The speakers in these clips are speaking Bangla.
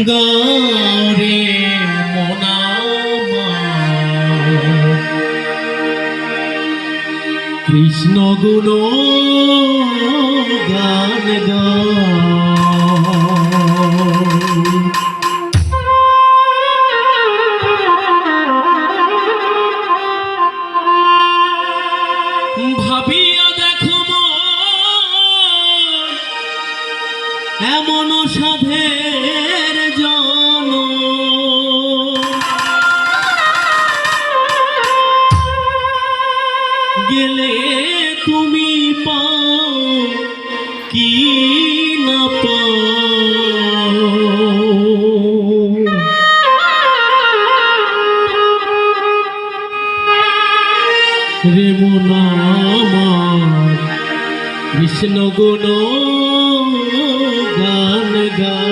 গৌরে মোনা কৃষ্ণ গুণ গান গা তুমি পাও কি না পাও? রেমুনা বিষ্ণু গুণ গান গা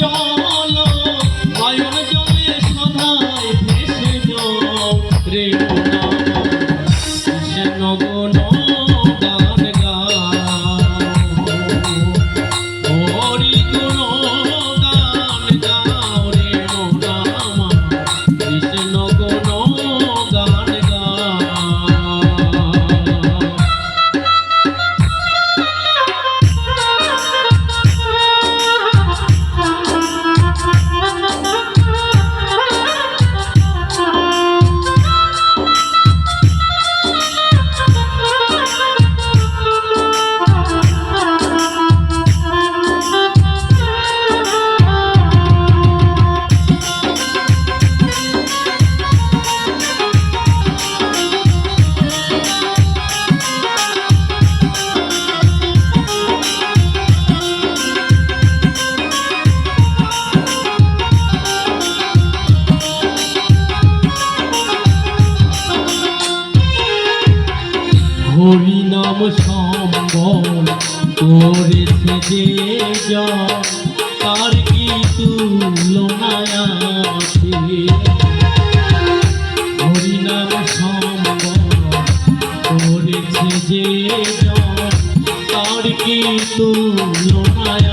চল। মঙ্গল করেছে যে তার কি তুলনায় আছে? হরিনাম সম্বল করেছে যে তার কি তুলনায়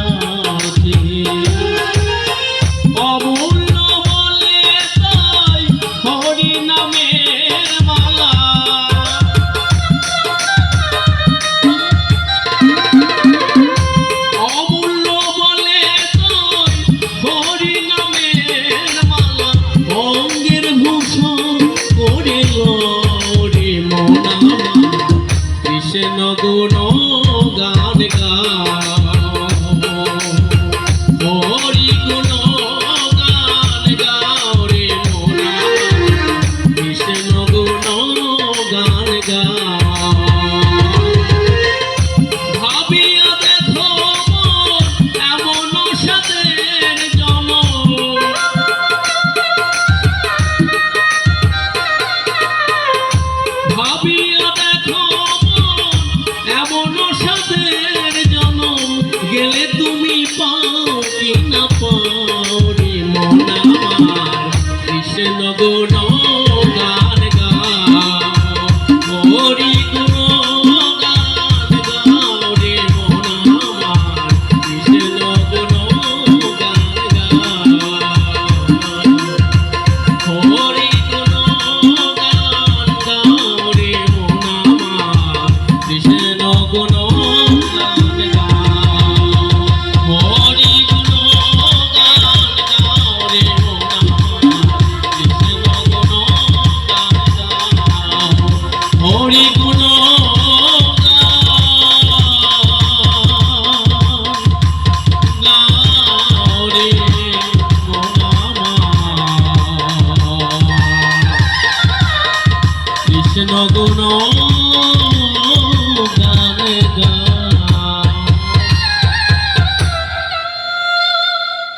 মগ্ন